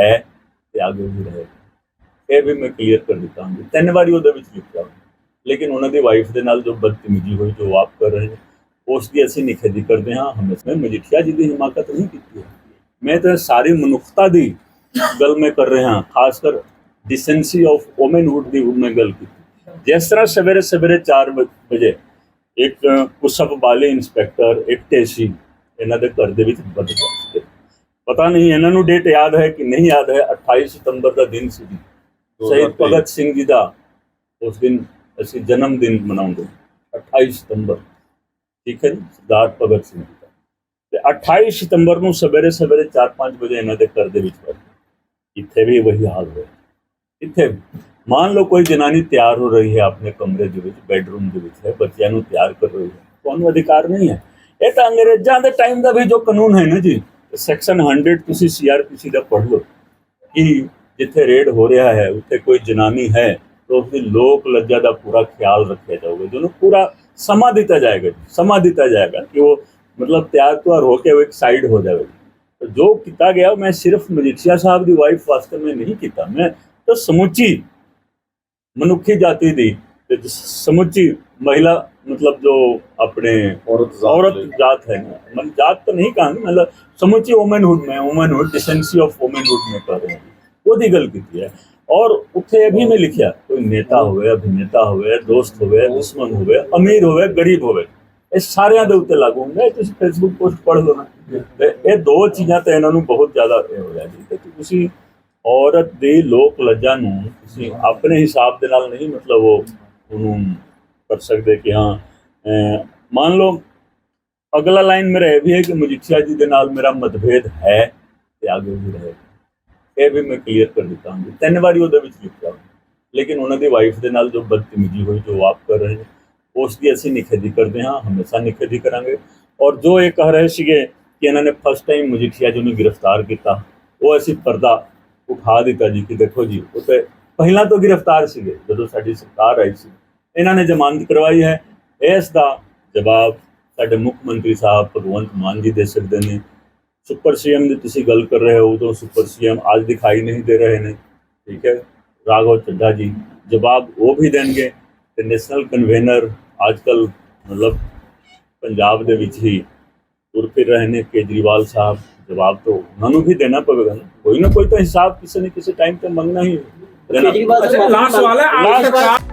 ਹੈ ਤੇ ਅੱਗੇ ਵੀ ਰਹੇਗਾ। ਇਹ ਵੀ ਮੈਂ ਕਲੀਅਰ ਕਰ ਦਿੱਤਾ ਹਾਂ ਤਿੰਨ ਵਾਰੀ ਉਹਦੇ ਵਿੱਚ ਲਿਖਿਆ ਲੇਕਿਨ ਉਹਨਾਂ ਦੀ ਵਾਈਫ ਦੇ ਨਾਲ ਜੋ ਬਦਤਮੀਜ਼ੀ ਹੋਈ, ਜੋ ਆਪ ਕਰ ਰਹੇ ਉਸ ਦੀ ਅਸੀਂ ਨਿਖੇਧੀ ਕਰਦੇ ਹਾਂ। ਹਮੇਸ਼ਾ ਮਜੀਠੀਆ ਜੀ ਦੀ ਹਿਮਾਕਤ ਨਹੀਂ ਕੀਤੀ ਮੈਂ ਤਾਂ ਸਾਰੀ ਮਨੁੱਖਤਾ ਦੀ ਗੱਲ ਮੈਂ ਕਰ ਰਿਹਾ ਖਾਸ ਕਰ ਡਿਸੈਂਸੀ ਆਫ ਔਮਨਹੁੱਡ ਦੀ ਮੈਂ ਗੱਲ ਕੀਤੀ। ਜਿਸ ਤਰ੍ਹਾਂ ਸਵੇਰੇ ਸਵੇਰੇ 4 ਵਜੇ ਇੱਕ ਕੁਸਬ ਵਾਲੇ ਇੰਸਪੈਕਟਰ ਇੱਕ ਟੇਸੀ ਇਹਨਾਂ ਦੇ ਘਰ ਦੇ ਵਿੱਚ ਵੱਧ ਗਿਆ ਪਤਾ ਨਹੀਂ ਇਹਨਾਂ ਨੂੰ ਡੇਟ ਯਾਦ ਹੈ ਕਿ ਨਹੀਂ ਯਾਦ ਹੈ 28 ਸਤੰਬਰ ਦਾ ਦਿਨ ਸੀ ਜੀ। ਸ਼ਹੀਦ ਭਗਤ ਸਿੰਘ ਜੀ ਦਾ ਉਸ ਦਿਨ ਅਸੀਂ ਜਨਮ ਦਿਨ ਮਨਾਉਂਦੇ ਹਾਂ, 28 ਸਤੰਬਰ। ਠੀਕ ਹੈ ਜੀ ਸਰਦਾਰ ਭਗਤ ਸਿੰਘ ਜੀ ਦਾ। ਤੇ 28 ਸਤੰਬਰ ਨੂੰ ਸਵੇਰੇ ਸਵੇਰੇ 4-5 ਵਜੇ ਇਹਨਾਂ ਦੇ ਘਰ ਦੇ ਵਿੱਚ ਵੜੇ ਇੱਥੇ ਵੀ ਵਹੀ ਹਾਲ ਹੋਇਆ। ਇੱਥੇ। ਮੰਨ ਲਓ ਕੋਈ ਜਨਾਨੀ ਤਿਆਰ ਹੋ ਰਹੀ ਹੈ ਆਪਣੇ ਕਮਰੇ ਦੇ ਵਿੱਚ ਬੈੱਡਰੂਮ ਦੇ ਵਿੱਚ ਹੈ ਬੱਚਿਆਂ ਨੂੰ ਤਿਆਰ ਕਰ ਰਹੀ ਹੈ ਤੁਹਾਨੂੰ ਅਧਿਕਾਰ ਨਹੀਂ ਹੈ। ਇਹ ਤਾਂ ਅੰਗਰੇਜ਼ਾਂ ਦੇ ਟਾਈਮ ਦਾ ਵੀ ਜੋ ਕਾਨੂੰਨ ਹੈ ਨਾ ਜੀ ਸੈਕਸ਼ਨ 100 ਤੁਸੀਂ ਸੀਆਰਪੀਸੀ ਦਾ ਪੜ੍ਹ ਲਓ ਕਿ ਜਿੱਥੇ ਰੇਡ ਹੋ ਰਿਹਾ ਹੈ, ਉੱਥੇ ਕੋਈ ਜਨਾਨੀ ਹੈ, ਤਾਂ ਉਸ ਦੀ ਲੋਕ ਲੱਜਾ ਦਾ ਪੂਰਾ ਖਿਆਲ ਰੱਖਿਆ ਜਾਊਗਾ ਜਿਹਨੂੰ ਪੂਰਾ ਸਮਾਂ ਦਿੱਤਾ ਜਾਏਗਾ ਸਮਾਂ ਦਿੱਤਾ ਜਾਏਗਾ ਕਿ ਉਹ ਮਤਲਬ ਤਿਆਰ ਤੁਆਰ ਹੋ ਕੇ ਉਹ ਇੱਕ ਸਾਈਡ ਹੋ ਜਾਵੇਗੀ ਜੋ। ਕੀਤਾ ਗਿਆ, ਉਹ ਮੈਂ ਸਿਰਫ ਮਜੀਠੀਆ ਸਾਹਿਬ ਦੀ ਵਾਈਫ ਵਾਸਤੇ ਮੈਂ ਨਹੀਂ ਕੀਤਾ, ਮੈਂ ਤਾਂ ਸਮੁੱਚੀ ਮਨੁੱਖੀ ਜਾਤੀ ਦੀ ਸਮੁੱਚੀ ਮਹਿਲਾ ਮਤਲਬ ਜੋ ਆਪਣੇ ਔਰਤ औरत जात है ना मतलब जात तो नहीं कहा मतलब ਸਮੁੱਚੀ ਵੂਮਨਹੁੱਡ में वुमनहुड डिसेंसी ऑफ वुमनहुड में कर रहे हैं ਉਹਦੀ ਗੱਲ ਕੀਤੀ ਹੈ ਔਰ ਉੱਥੇ ਇਹ ਵੀ ਮੈਂ ਲਿਖਿਆ ਕੋਈ ਨੇਤਾ ਹੋਵੇ ਅਭਿਨੇਤਾ ਹੋਵੇ ਦੋਸਤ ਹੋਵੇ ਦੁਸ਼ਮਣ ਹੋਵੇ ਅਮੀਰ ਹੋਵੇ ਗਰੀਬ ਹੋਵੇ ਇਹ ਸਾਰਿਆਂ ਦੇ ਉੱਤੇ ਲਾਗੂ ਹੁੰਦਾ ਹੈ ਤੁਸੀਂ ਫੇਸਬੁੱਕ ਪੋਸਟ ਪੜ੍ਹ ਲਓ ਨਾ ਤੇ ਇਹ ਦੋ ਚੀਜ਼ਾਂ ਤੇ ਇਹਨਾਂ ਨੂੰ ਬਹੁਤ ਜ਼ਿਆਦਾ ਇਹ ਹੋ ਰਿਹਾ ਜੀ ਤੇ ਤੁਸੀਂ ਔਰਤ ਦੀ ਲੋਕ ਲੱਜਾ ਨੂੰ ਤੁਸੀਂ ਆਪਣੇ ਹਿਸਾਬ ਦੇ ਨਾਲ ਨਹੀਂ ਮਤਲਬ ਉਹ ਉਹਨੂੰ ਕਰ ਸਕਦੇ ਕਿ ਹਾਂ ਅਹ, ਮੰਨ ਲਓ ਅਗਲਾ ਲਾਈਨ ਮੇਰਾ ਇਹ ਵੀ ਹੈ ਕਿ ਮਜੀਠੀਆ ਜੀ ਦੇ ਨਾਲ ਮੇਰਾ ਮਤਭੇਦ ਹੈ ਤੇ ਅੱਗੇ ਵੀ ਰਹੇਗਾ ਇਹ ਵੀ ਮੈਂ ਕਲੀਅਰ ਕਰ ਦਿੱਤਾ ਹਾਂ। ਤਿੰਨ ਵਾਰੀ ਉਹਦੇ ਵਿੱਚ ਲਿਖਿਆ ਲੇਕਿਨ ਉਹਨਾਂ ਦੀ ਵਾਈਫ ਦੇ ਨਾਲ ਜੋ ਬਦਤਮੀਜ਼ੀ ਹੋਈ ਜੋ ਆਪ ਕਰ ਰਹੇ ਨੇ ਉਸ ਦੀ ਅਸੀਂ ਨਿਖੇਧੀ ਕਰਦੇ ਹਾਂ ਹਮੇਸ਼ਾ ਨਿਖੇਧੀ ਕਰਾਂਗੇ। ਔਰ ਜੋ ਇਹ ਕਹਿ ਰਹੇ ਸੀਗੇ ਕਿ ਇਹਨਾਂ ਨੇ ਫਸਟ ਟਾਈਮ ਮਜੀਠੀਆ ਜੀ ਨੂੰ ਗ੍ਰਿਫਤਾਰ ਕੀਤਾ ਉਹ ਅਸੀਂ ਪਰਦਾ ਉਠਾ ਦਿੱਤਾ ਜੀ ਕਿ ਦੇਖੋ ਜੀ ਉਹ ਤੇ ਪਹਿਲਾਂ ਤੋਂ ਗ੍ਰਿਫਤਾਰ ਸੀਗੇ ਜਦੋਂ ਸਾਡੀ ਸਰਕਾਰ ਆਈ ਸੀ। ਇਹਨਾਂ ਨੇ ਜ਼ਮਾਨਤ ਕਰਵਾਈ ਹੈ ਇਸ ਦਾ ਜਵਾਬ ਸਾਡੇ ਮੁੱਖ ਮੰਤਰੀ ਸਾਹਿਬ ਭਗਵੰਤ ਮਾਨ ਜੀ ਦੇ ਸਕਦੇ ਨੇ। ਸੁਪਰ ਸੀਐਮ ਦੀ ਤੁਸੀਂ ਗੱਲ ਕਰ ਰਹੇ ਹੋ ਉਦੋਂ ਸੁਪਰ ਸੀਐਮ ਅੱਜ ਦਿਖਾਈ ਨਹੀਂ ਦੇ ਰਹੇ ਨੇ। ਠੀਕ ਹੈ ਰਾਘਵ ਚੱਡਾ ਜੀ ਜਵਾਬ ਉਹ ਵੀ ਦੇਣਗੇ। ਤੇ ਨੈਸ਼ਨਲ ਕਨਵੈਨਰ ਅੱਜਕੱਲ ਮਤਲਬ ਪੰਜਾਬ ਦੇ ਵਿੱਚ ਹੀ ਤੁਰ ਫਿਰ ਰਹੇ ਨੇ। ਕੇਜਰੀਵਾਲ ਸਾਹਿਬ ਜਵਾਬ ਤੋਂ ਉਹਨਾਂ ਨੂੰ ਵੀ ਦੇਣਾ ਪਵੇਗਾ ਕੋਈ ਨਾ ਕੋਈ ਤਾਂ ਹਿਸਾਬ ਕਿਸੇ ਨੇ ਕਿਸੇ ਟਾਈਮ ਤੇ ਮੰਗਣਾ ਹੀ ਹੈ। ਕੇਜਰੀਵਾਲ ਲਾਸਟ ਸਵਾਲ ਹੈ ਆਪ